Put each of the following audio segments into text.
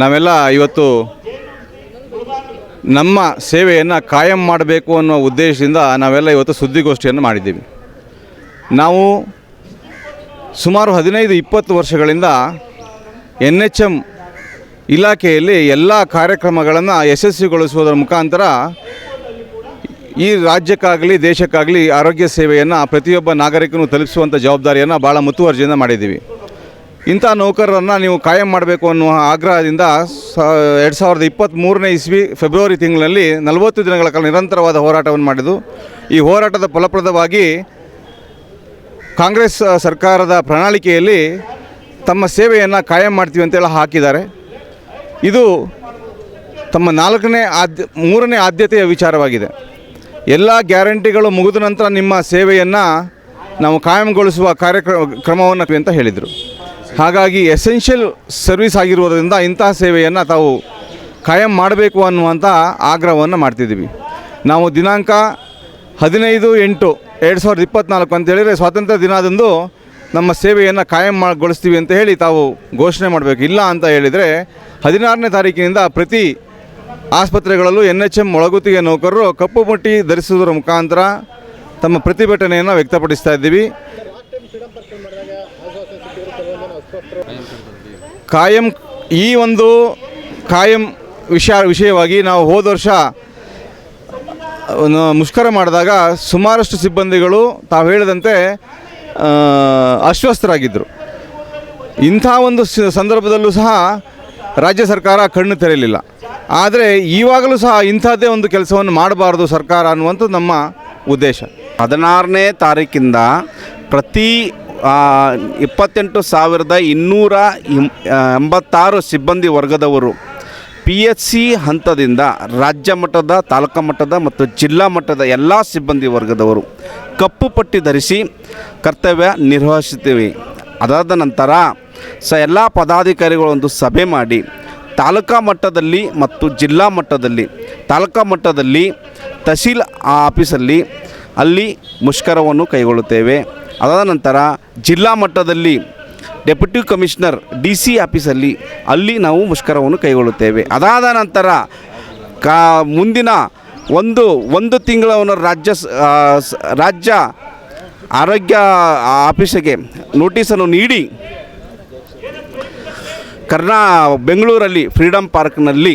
ನಾವೆಲ್ಲ ಇವತ್ತು ನಮ್ಮ ಸೇವೆಯನ್ನು ಕಾಯಂ ಮಾಡಬೇಕು ಅನ್ನೋ ಉದ್ದೇಶದಿಂದ ನಾವೆಲ್ಲ ಇವತ್ತು ಸುದ್ದಿಗೋಷ್ಠಿಯನ್ನು ಮಾಡಿದ್ದೀವಿ. ನಾವು ಸುಮಾರು ಹದಿನೈದು, ಇಪ್ಪತ್ತು ವರ್ಷಗಳಿಂದ ಎನ್ ಎಚ್ ಎಂ ಇಲಾಖೆಯಲ್ಲಿ ಎಲ್ಲ ಕಾರ್ಯಕ್ರಮಗಳನ್ನು ಯಶಸ್ವಿಗೊಳಿಸುವುದರ ಮುಖಾಂತರ ಈ ರಾಜ್ಯಕ್ಕಾಗಲಿ, ದೇಶಕ್ಕಾಗಲಿ ಆರೋಗ್ಯ ಸೇವೆಯನ್ನು ಪ್ರತಿಯೊಬ್ಬ ನಾಗರಿಕನು ತಲುಪಿಸುವಂಥ ಜವಾಬ್ದಾರಿಯನ್ನು ಭಾಳ ಮುತುವರ್ಜಿಯಿಂದ ಮಾಡಿದ್ದೀವಿ. ಇಂಥ ನೌಕರರನ್ನು ನೀವು ಕಾಯಂ ಮಾಡಬೇಕು ಅನ್ನುವ ಆಗ್ರಹದಿಂದ ಸ, ಎರಡು ಸಾವಿರದ ಇಪ್ಪತ್ತ್ಮೂರನೇ ಇಸ್ವಿ ಫೆಬ್ರವರಿ ತಿಂಗಳಲ್ಲಿ ನಲವತ್ತು ದಿನಗಳ ಕಾಲ ನಿರಂತರವಾದ ಹೋರಾಟವನ್ನು ಮಾಡಿದ್ದು, ಈ ಹೋರಾಟದ ಫಲಪ್ರದವಾಗಿ ಕಾಂಗ್ರೆಸ್ ಸರ್ಕಾರದ ಪ್ರಣಾಳಿಕೆಯಲ್ಲಿ ತಮ್ಮ ಸೇವೆಯನ್ನು ಕಾಯಂ ಮಾಡ್ತೀವಿ ಅಂತೇಳಿ ಹಾಕಿದ್ದಾರೆ. ಇದು ತಮ್ಮ ನಾಲ್ಕನೇ ಆದ್ಯ, ಮೂರನೇ ಆದ್ಯತೆಯ ವಿಚಾರವಾಗಿದೆ. ಎಲ್ಲ ಗ್ಯಾರಂಟಿಗಳು ಮುಗಿದ ನಂತರ ನಿಮ್ಮ ಸೇವೆಯನ್ನು ನಾವು ಕಾಯಂಗೊಳಿಸುವ ಕಾರ್ಯಕ್ರಮ, ಕ್ರಮವನ್ನು ಅಂತ ಹೇಳಿದರು. ಹಾಗಾಗಿ ಎಸೆನ್ಷಿಯಲ್ ಸರ್ವಿಸ್ ಆಗಿರುವುದರಿಂದ ಇಂತಹ ಸೇವೆಯನ್ನು ತಾವು ಕಾಯಂ ಮಾಡಬೇಕು ಅನ್ನುವಂಥ ಆಗ್ರಹವನ್ನು ಮಾಡ್ತಿದ್ದೀವಿ. ನಾವು ದಿನಾಂಕ ಹದಿನೈದು ಎಂಟು ಎರಡು ಸಾವಿರದ ಇಪ್ಪತ್ತ್ನಾಲ್ಕು ಅಂತ ಹೇಳಿದರೆ ಸ್ವಾತಂತ್ರ್ಯ ದಿನದಂದು ನಮ್ಮ ಸೇವೆಯನ್ನು ಕಾಯಂ ಮಾಡಿಗೊಳಿಸ್ತೀವಿ ಅಂತ ಹೇಳಿ ತಾವು ಘೋಷಣೆ ಮಾಡಬೇಕು. ಇಲ್ಲ ಅಂತ ಹೇಳಿದರೆ ಹದಿನಾರನೇ ತಾರೀಕಿನಿಂದ ಪ್ರತಿ ಆಸ್ಪತ್ರೆಗಳಲ್ಲೂ ಎನ್ ಎಚ್ ಎಂ ಒಳಗುತ್ತಿಗೆ ನೌಕರರು ಕಪ್ಪು ಪಟ್ಟಿ ಧರಿಸುವುದರ ಮುಖಾಂತರ ತಮ್ಮ ಪ್ರತಿಭಟನೆಯನ್ನು ವ್ಯಕ್ತಪಡಿಸ್ತಾ ಇದ್ದೀವಿ. ಕಾಯಂ ಈ ಒಂದು ಕಾಯಂ ವಿಷಯ ವಿಷಯವಾಗಿ ನಾವು ಹೋದ ವರ್ಷ ಮುಷ್ಕರ ಮಾಡಿದಾಗ ಸುಮಾರಷ್ಟು ಸಿಬ್ಬಂದಿಗಳು ತಾವು ಹೇಳಿದಂತೆ ಅಸ್ವಸ್ಥರಾಗಿದ್ದರು. ಇಂಥ ಒಂದು ಸಂದರ್ಭದಲ್ಲೂ ಸಹ ರಾಜ್ಯ ಸರ್ಕಾರ ಕಣ್ಣು ತೆರೆಯಲಿಲ್ಲ. ಆದರೆ ಈವಾಗಲೂ ಸಹ ಇಂಥದ್ದೇ ಒಂದು ಕೆಲಸವನ್ನು ಮಾಡಬಾರ್ದು ಸರ್ಕಾರ ಅನ್ನುವಂಥದ್ದು ನಮ್ಮ ಉದ್ದೇಶ. ಹದಿನಾರನೇ ತಾರೀಕಿಂದ ಪ್ರತಿ ಇಪ್ಪತ್ತೆಂಟು ಸಾವಿರದ ಇನ್ನೂರ ಎಂಬತ್ತಾರು ಸಿಬ್ಬಂದಿ ವರ್ಗದವರು ಪಿ ಎಚ್ ಸಿ ಹಂತದಿಂದ ರಾಜ್ಯ ಮಟ್ಟದ, ತಾಲೂಕು ಮಟ್ಟದ ಮತ್ತು ಜಿಲ್ಲಾ ಮಟ್ಟದ ಎಲ್ಲ ಸಿಬ್ಬಂದಿ ವರ್ಗದವರು ಕಪ್ಪು ಪಟ್ಟಿ ಧರಿಸಿ ಕರ್ತವ್ಯ ನಿರ್ವಹಿಸುತ್ತೇವೆ. ಅದಾದ ನಂತರ ಸ ಎಲ್ಲ ಪದಾಧಿಕಾರಿಗಳೊಂದು ಸಭೆ ಮಾಡಿ ತಾಲೂಕಾ ಮಟ್ಟದಲ್ಲಿ ಮತ್ತು ಜಿಲ್ಲಾ ಮಟ್ಟದಲ್ಲಿ, ತಾಲೂಕಾ ಮಟ್ಟದಲ್ಲಿ ತಹಸೀಲ್ ಆಫೀಸಲ್ಲಿ ಅಲ್ಲಿ ಮುಷ್ಕರವನ್ನು ಕೈಗೊಳ್ಳುತ್ತೇವೆ. ಅದಾದ ನಂತರ ಜಿಲ್ಲಾ ಮಟ್ಟದಲ್ಲಿ ಡೆಪ್ಯೂಟಿ ಕಮಿಷನರ್, ಡಿ ಸಿ ಆಫೀಸಲ್ಲಿ ಅಲ್ಲಿ ನಾವು ಮುಷ್ಕರವನ್ನು ಕೈಗೊಳ್ಳುತ್ತೇವೆ. ಅದಾದ ನಂತರ ಕಾ, ಮುಂದಿನ ಒಂದು ಒಂದು ತಿಂಗಳವನ್ನು ರಾಜ್ಯ ರಾಜ್ಯ ಆರೋಗ್ಯ ಆಫೀಸಿಗೆ ನೋಟಿಸನ್ನು ನೀಡಿ ಕರ್ನಾ, ಬೆಂಗಳೂರಲ್ಲಿ ಫ್ರೀಡಮ್ ಪಾರ್ಕ್ನಲ್ಲಿ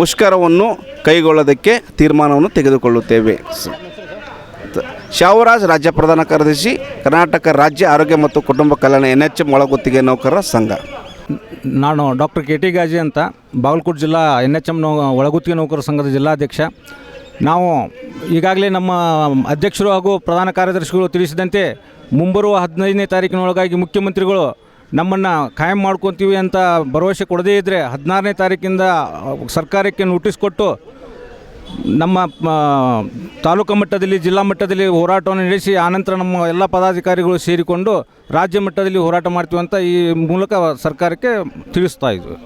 ಮುಷ್ಕರವನ್ನು ಕೈಗೊಳ್ಳೋದಕ್ಕೆ ತೀರ್ಮಾನವನ್ನು ತೆಗೆದುಕೊಳ್ಳುತ್ತೇವೆ. ಸ- ತ- ಶಾವರಾಜ್ ರಾಜ್ಯ ಪ್ರಧಾನ ಕಾರ್ಯದರ್ಶಿ, ಕರ್ನಾಟಕ ರಾಜ್ಯ ಆರೋಗ್ಯ ಮತ್ತು ಕುಟುಂಬ ಕಲ್ಯಾಣ ಎನ್ ಎಚ್ ಎಂ ಒಳಗುತ್ತಿಗೆ ನೌಕರರ ಸಂಘ. ನಾನು ಡಾಕ್ಟರ್ ಕೆ ಟಿ ಗಾಜಿ ಅಂತ, ಬಾಗಲಕೋಟೆ ಜಿಲ್ಲಾ ಎನ್ ಎಚ್ ಎಂ ನೌ, ಒಳಗುತ್ತಿಗೆ ನೌಕರರ ಸಂಘದ ಜಿಲ್ಲಾಧ್ಯಕ್ಷ. ನಾವು ಈಗಾಗಲೇ ನಮ್ಮ ಅಧ್ಯಕ್ಷರು ಹಾಗೂ ಪ್ರಧಾನ ಕಾರ್ಯದರ್ಶಿಗಳು ತಿಳಿಸಿದಂತೆ, ಮುಂಬರುವ ಹದಿನೈದನೇ ತಾರೀಕಿನೊಳಗಾಗಿ ಮುಖ್ಯಮಂತ್ರಿಗಳು ನಮ್ಮನ್ನು ಕಾಯಂ ಮಾಡ್ಕೊತೀವಿ ಅಂತ ಭರವಸೆ ಕೊಡದೇ ಇದ್ದರೆ ಹದಿನಾರನೇ ತಾರೀಕಿಂದ ಸರ್ಕಾರಕ್ಕೆ ನೋಟಿಸ್ ಕೊಟ್ಟು ನಮ್ಮ ತಾಲೂಕು ಮಟ್ಟದಲ್ಲಿ, ಜಿಲ್ಲಾ ಮಟ್ಟದಲ್ಲಿ ಹೋರಾಟವನ್ನು ನಡೆಸಿ ಆನಂತರ ನಮ್ಮ ಎಲ್ಲ ಪದಾಧಿಕಾರಿಗಳು ಸೇರಿಕೊಂಡು ರಾಜ್ಯ ಮಟ್ಟದಲ್ಲಿ ಹೋರಾಟ ಮಾಡ್ತೀವಿ ಅಂತ ಈ ಮೂಲಕ ಸರ್ಕಾರಕ್ಕೆ ತಿಳಿಸ್ತಾ ಇದ್ವಿ.